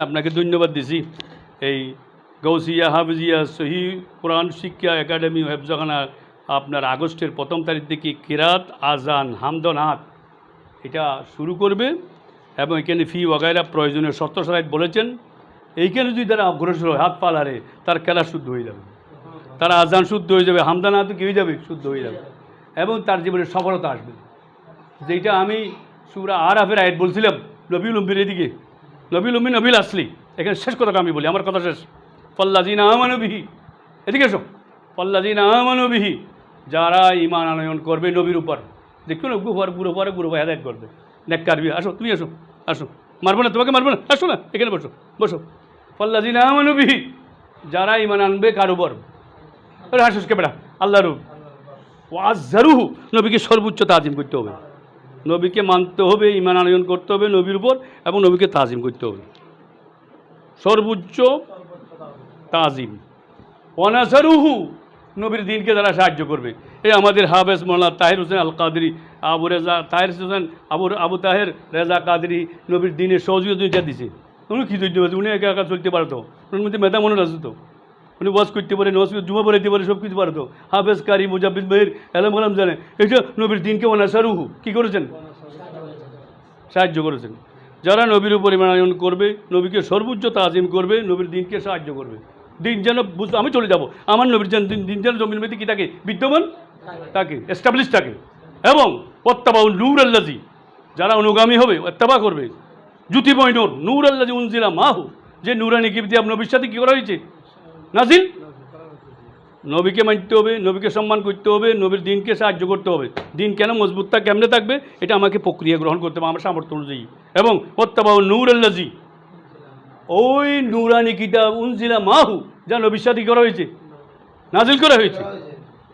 আপনাকে ধন্যবাদ দিছি। এই গৌসিয়া হাফিজিয়া সহি কোরআন শিক্ষা একাডেমি হেফজখানা আপনার আগস্টের প্রথম তারিখ থেকে কিরাত, আজান হামদনাথ এটা শুরু করবে এবং এখানে ফি ওগাইরা প্রয়োজনীয় শর্ত সারাইত বলেছেন। এইখানে যদি তারা অগ্রসর হয়, হাত পালারে তার খেলা শুদ্ধ হয়ে যাবে। তার আজান শুদ্ধ হয়ে যাবে হামদানাথ কি হয়ে যাবে? শুদ্ধ হয়ে যাবে। এবং তার জীবনে সফলতা আসবে। যেটা আমি সুরা আর আফের আয়াত বলছিলাম উম্বির এদিকে। নবীল উম্বি নবীল আসলি এখানে শেষ কথাটা আমি বলি, আমার কথা শেষ। পল্লাজিনা আমানবিহি এদিকে এসো। পল্লাজিনা আমানবিহি যারা ইমান আনয়ন করবে নবীর উপর। দেখছ না গুফার গুরু পরে গুরু ভাই হেদায়ত করবে। নেক কারবি আসো, তুমি আসো আসো। মারবো না, তোমাকে মারবো না। আসো না, এখানে বসো বসো। পল্লাজিনা আমানবিহি যারা ইমান আনবে কার উপর? আরে হাসুস কেপড়া আল্লাহর ওয়াজারুহু নবীকে সর্বোচ্চ তাজিম করতে হবে। নবীকে মানতে হবে ইমান আনয়ন করতে হবে নবীর উপর এবং নবীকে তাজিম করতে হবে। সর্বোচ্চ তাজিম। অনাসারুহু নবীর দিনকে তারা সাহায্য করবে। এই আমাদের হাফেজ মোল্লা তাহির হোসেন আল কাদরি আবু রেজা, তাহির হোসেন আবুর আবু তাহের, রেজা কাদরি নবীর দিনের সহযোগিতা দিছে। উনি কী ধন্যবাদ উনি একা একা চলতে পারতো? ওনার মধ্যে মেধা মনে তো। উনি ওয়াজ করতে পারে নজ জুমা পড়াইতে পারে সব কিছু পারতো। হাফেজ কারি মুজাবিদ ভাইয়ের এলাম কালাম জানে। এটা নবীর দিনকে অনাসারুহু কী করেছেন? সাহায্য করেছেন। যারা নবীর উপর ইমানায়ন করবে, নবীকে সর্বোচ্চ তাজিম করবে, নবীর দিনকে সাহায্য করবে। দিন যেন বুঝ আমি চলে যাব। আমার নবীর যেন দিন যেন জমির মধ্যে কী থাকে? বিদ্যমান থাকে এস্টাবলিশ থাকে। এবং প্রত্যাবাউল নূর আল্লাজি যারা অনুগামী হবে অত্যাবা করবে। জ্যোতি বৈনর নূর আল্লাজি উনজিলা মাহু। যে নুরানি কিবতি আপনার সাথে কী করা হয়েছে? নাজিল? নবীকে মানতে হবে, নবীকে সম্মান করতে হবে, নবীর দিনকে সাহায্য করতে হবে। দিন কেন মজবুত থাক কেমনে থাকবে? এটা আমাকে প্রক্রিয়া গ্রহণ করতে হবে, আমার সামর্থ্য অনুযায়ী। এবং প্রত্যাবাহ নূর আল্লাজি ওই নুরানি কিতাব উনজিলা মাহু, যা সাথে করা হয়েছে। নাজিল করা হয়েছে।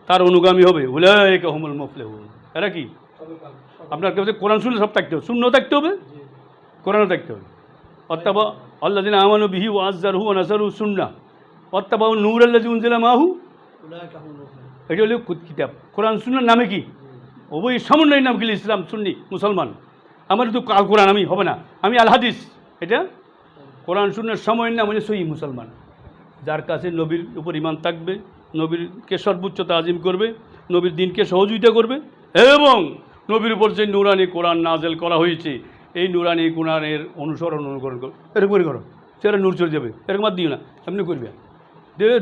তার অনুগামী হবে। উলায়ক হমুল মফলে এরা কি? আপনার কাছে কোরআন শুনলে সব থাকতে হবে। শূন্য থাকতে হবে? কোরআনও থাকতে হবে। অত্যাবা আল্লাহ দিন আমানু বিহি ও আজার হু নাসারু অত্যাবা নূর আল্লাহ উনজিলা মাহু। এটা হলো কুত- কিতাব। কোরআন সুন্নার নামে কি? ওই সমন্বয়ের নাম কি ইসলাম সুন্নি মুসলমান? আমার তো কাল কোরআন আমি হবে না। আমি আল হাদিস। এটা? কোরআন সুন্নার সময়ের নাম হচ্ছে সহি মুসলমান। যার কাছে নবীর উপর ইমান থাকবে নবীরকে সর্বোচ্চ তাজিম করবে নবীর দিনকে সহযোগিতা করবে এবং নবীর উপর যে নুরানি কোরআন নাজেল করা হয়েছে এই নুরানি কোরআনের অনুসরণ অনুকরণ করো এরকম করে করো। সেটা নূর চলে যাবে। এরকম আর দিও না। এমনি করবে।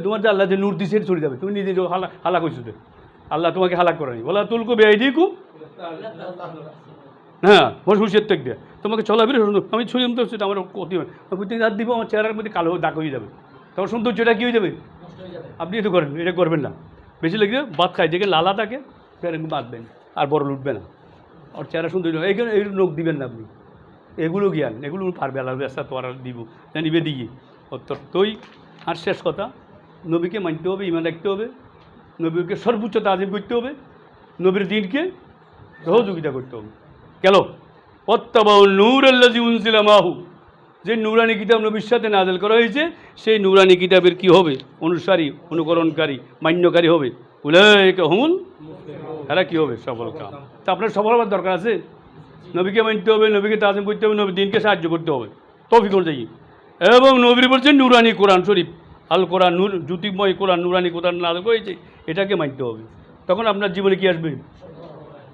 তোমার আল্লাহ যে নূর দিছে, এটা চলে যাবে। তুমি নিজে হালা হালা করছ। আল্লাহ তোমাকে হালাক করেনি বলা, তুলকো বেআই দিকু হ্যাঁ আমার হুশিয়ার থাকবে তোমাকে চলাফেরা সুন্দর। আমি ছুঁড়ে তো সেটা আমার ক্ষতি হবে প্রত্যেক রাত দিব, আমার চেহারার মধ্যে কালো দাগ হয়ে যাবে। তখন সৌন্দর্যটা কী হয়ে যাবে? আপনি এটা করেন, এটা করবেন না। বেশি লাগবে ভাত খাই দেখে লালা থাকে সেরকম বাঁধবেন। আর বড় লুটবে না। আর চেহারা সুন্দর এইখানে এই নোখ দিবেন না আপনি। এগুলো জ্ঞান, এগুলো পারবে। আল্লাহ ব্যবসা তো আর দিব। জানিবে দিই অত্তর তৈ আর শেষ কথা। নবীকে মানতে হবে ইমান রাখতে হবে, নবীকে সর্বোচ্চ তাজিম করতে হবে, নবীর দিনকে সহযোগিতা করতে হবে। গেল অত্যাবাউ নূর আল্লাজি উনসিলা মাহু। যে নুরানি কিতাব নবীর সাথে নাজেল করা হয়েছে, সেই নুরানি কিতাবের কি হবে? অনুসারী, অনুকরণকারী, মান্যকারী হবে। উলাইকা হুমুল এরা কী হবে? সফল কাম। তা আপনার সফল হওয়ার দরকার আছে? নবীকে মানতে হবে, নবীকে তাজিম করতে হবে, নবীর দিনকে সাহায্য করতে হবে। তৌফিক অনুযায়ী এবং নবীর বলছেন নুরানি কোরআন শরীফ। আল কোরআন নূর, জ্যোতির্ময় কোরআন, নুরানি কোরআন নাজল করেছে এটাকে মানতে হবে। তখন আপনার জীবনে কি আসবে?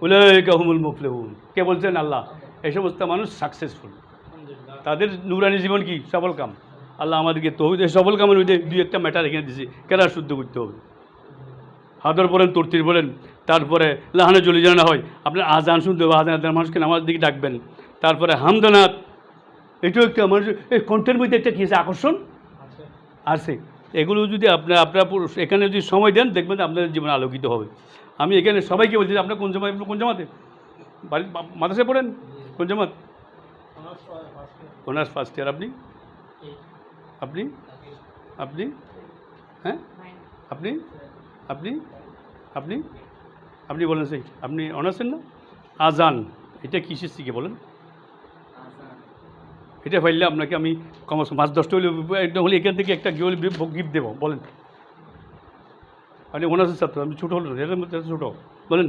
উলাইকা হুমুল মুফলেহুন। কে বলছেন? আল্লাহ। এই সমস্ত মানুষ সাকসেসফুল তাদের নুরানি জীবন কি? সফল কাম। আল্লাহ আমাদেরকে এই সফল কামের মধ্যে দুই একটা ম্যাটার এখানে দিছে। কেনা শুদ্ধ করতে হবে? হাদর বলেন তর্তির বলেন তারপরে লাহানে জলি জানা হয়। আপনার আজান শুনতে হবে, আজান আজান মানুষকে নামাজ দিকে ডাকবেন। তারপরে হামদানাথ এটাও একটা মানুষ এই কণ্ঠের মধ্যে একটা কী আছে? আকর্ষণ? আছে। এগুলো যদি আপনার আপনার এখানে যদি সময় দেন, দেখবেন আপনাদের জীবন আলোকিত হবে। আমি এখানে সবাইকে বলছি আপনার কোন জামাত কোন জামাতে? বাড়ি মা- মাদ্রাসায় পড়েন? কোন জামাত? Honours first year. আপনি? আপনি? আপনি? হ্যাঁ? আপনি? আপনি? আপনি? আপনি বলেন সেই আপনি অনার্সের না? আজান। এটা কিসের শিখে বলেন। এটা ফাইলে আপনাকে আমি কমার্স মাস দশটা হলে একদম হলে এখান থেকে একটা গিয়ে গিফট দেবো, বলেন। আপনি অনার্সের ছাত্র, আমি ছোটো হলো এটা ছোটো, বলেন।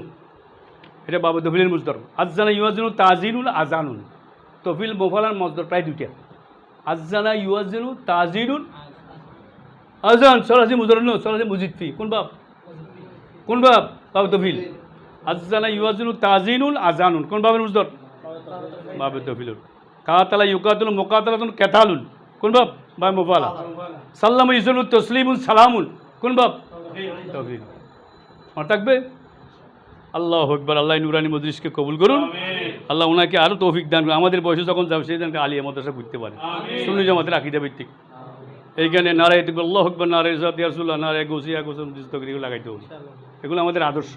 এটা বাবা দফিলের মুজদর। আজানা ইউয়াজুন তাজিনুল আজানুন তফিল মোফালার মজদর, প্রায় দুইটা। আজানা ইউয়াজিনু তাজিনুল আজান সরাসি মুজরন সরাসি মুজিদফি কোন বাপ? কোন বাপ? বাব তফিল। আজানা ইউয়াজিনু তাজিনুল আজানুন কোন বাবের মুজদর? বাবে তফিলুন কাতালা ইউকাতুল মোকাতালাতুন কেতালুন কোন বাপ? বাই মোবালা। সাল্লাম ইসলু তসলিমুন সালামুন। কোন বাপ? আমার থাকবে? আল্লাহ আকবর আল্লাহ নুরানি মজলিসকে কবুল করুন। আল্লাহ ওনাকে আরও তৌফিক দান করুন। আমাদের বয়সে যখন যাবে সেই দিনকে আলিয়া মাদ্রাসা ঘুরতে পারে। শুনি জামাতের আকিদা ভিত্তিক। এইখানে নারায় তুকবর আল্লাহ আকবর নারায় জাতিয়ারসুল্লাহ নারায় গোসিয়া গোসম এগুলো লাগাইতে হবে। এগুলো আমাদের আদর্শ।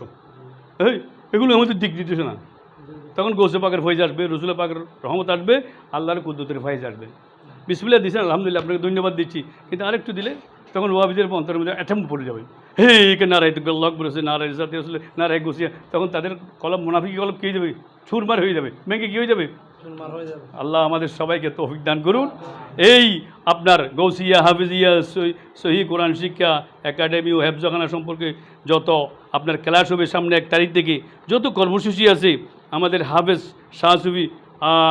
এই এগুলো আমাদের দিক দিতেছে না তখন গৌসে পাকের ফয়েজ আসবে রসুল পাকের রহমত আসবে, আল্লাহর কুদ্দুতের ফয়েজ আসবে। বিসমিল্লা দিয়েছেন আলহামদুলিল্লাহ, আপনাকে ধন্যবাদ দিচ্ছি। কিন্তু আরেকটু দিলে, তখন ওয়াবিদের অন্তরের মধ্যে অ্যাটেম্প পড়ে যাবে। হে, কে নারায় তুকবর লক আকবর না নারায় সাথে আসলে, নারায় গোসিয়া। তখন তাদের কলম মুনাফিকি কলম কে যাবে? ছুরমার হয়ে যাবে ব্যাংকে কী হয়ে যাবে? আল্লাহ আমাদের সবাইকে তৌফিক দান করুন। এই আপনার গৌসিয়া হাফিজিয়া সহি- কোরআন শিক্ষা একাডেমি ও হেফজখানা সম্পর্কে যত আপনার ক্লাস হবে সামনে এক তারিখ থেকে যত কর্মসূচি আছে আমাদের হাফেজ শাহসুবি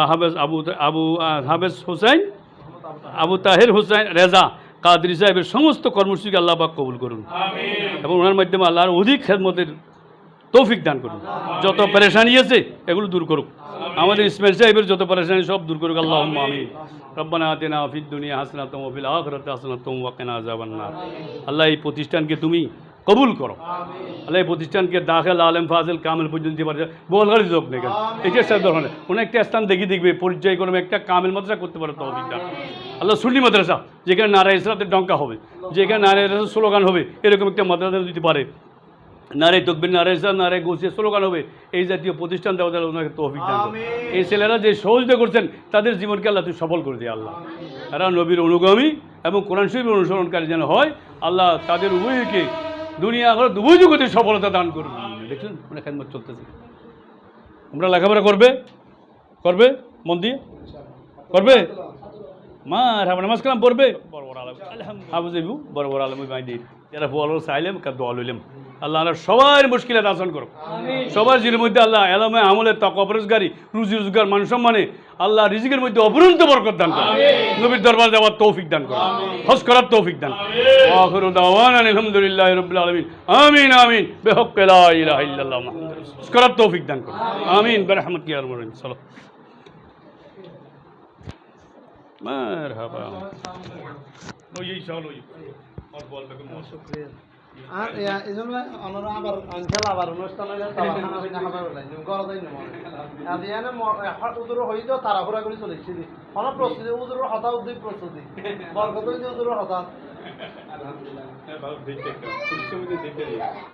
হাফেজ আবু আবু হাফেজ হোসেন আবু তাহের হোসেন রেজা কাদরি সাহেবের সমস্ত কর্মসূচিকে আল্লাহ পাক কবুল করুন। এবং ওনার মাধ্যমে আল্লাহর অধিক খেদমতের তৌফিক দান করুন। যত পেরেশানি আছে, এগুলো দূর করুক। আমাদের ইসমাইল সাহেবের যত পেরেশানি, সব দূর করুক। আল্লাহ আমিন। রব্বানা আতেনা দুনিয়া হাসনাতম হাসনাতম আল্লাহ এই প্রতিষ্ঠানকে তুমি কবুল করো। আল্লাহ এই প্রতিষ্ঠানকে দাখিল আলেম, ফাজিল, কামেল পর্যন্ত পারে। নেই কেন? এটা সব ধরনের। কোনো একটা স্থান দেখি দেখবে পর্যায়ক্রমে একটা কামেল মাদ্রাসা করতে পারে দান। আল্লাহ সুন্নি মাদ্রাসা, যেখানে নারায় ইসলাতের ডঙ্কা হবে, যেখানে নারায় ইসলাতের স্লোগান হবে, এরকম একটা মাদ্রাসা দিতে পারে। নারে তকবির নারে ইসলাম নারে গোসিয়া স্লোগান হবে এই জাতীয় প্রতিষ্ঠান দেওয়া তাহলে ওনাকে তৌফিক দান এই ছেলেরা যে সহযোগিতা করছেন তাদের জীবনকে আল্লাহ তুই সফল করে দিয়ে আল্লাহ। তারা নবীর অনুগামী এবং কোরআন শরীফের অনুসরণকারী যেন হয় আল্লাহ তাদের উভয়কে দুনিয়া করে উভয় জগতে সফলতা দান করুন। দেখছেন? মানে খেদমত চলতেছে। তোমরা লেখাপড়া করবে? করবে? মন দিয়ে? করবে? মা নামাজ কালাম পড়বে? বড় বড় আলম। হাফিজু বড় বড় আলম মাই দিই যারা বড় চাইলাম কা দোয়া লইলাম আল্লাহ আল্লাহ সবার মুশকিলে আসান করো সবার জিনের মধ্যে আল্লাহ এলামে আমলে তাক অপরেশগারি রুজি রোজগার মান সম্মানে আল্লাহ রিজিকের মধ্যে অপরন্ত বরকত দান করো নবীর দরবার যাওয়ার তৌফিক দান করো হজ করার তৌফিক দান দাওয়ানা আলহামদুলিল্লাহি রাব্বিল আলামিন। আমিন আমিন। বিহক হজ করার তৌফিক দান করো আমিন। বিরহমাতিকা ইয়া আরহামার রাহিমিন চলো চলো আর এই জন্য আমরা আবার আনকাল আবার অনুষ্ঠান হইলে তারা খানা পিনা খাবার ওলাই গড় যাই নিম আর ইয়ানে উদুর হইতো তারা ঘুরা করে চলেছি কোন প্রস্তুতি উদুর হতা উদ্দিক প্রস্তুতি বরকত হইতে উদুর হতা আলহামদুলিল্লাহ ভালো দেখতে পরিশ্রমী দেখতে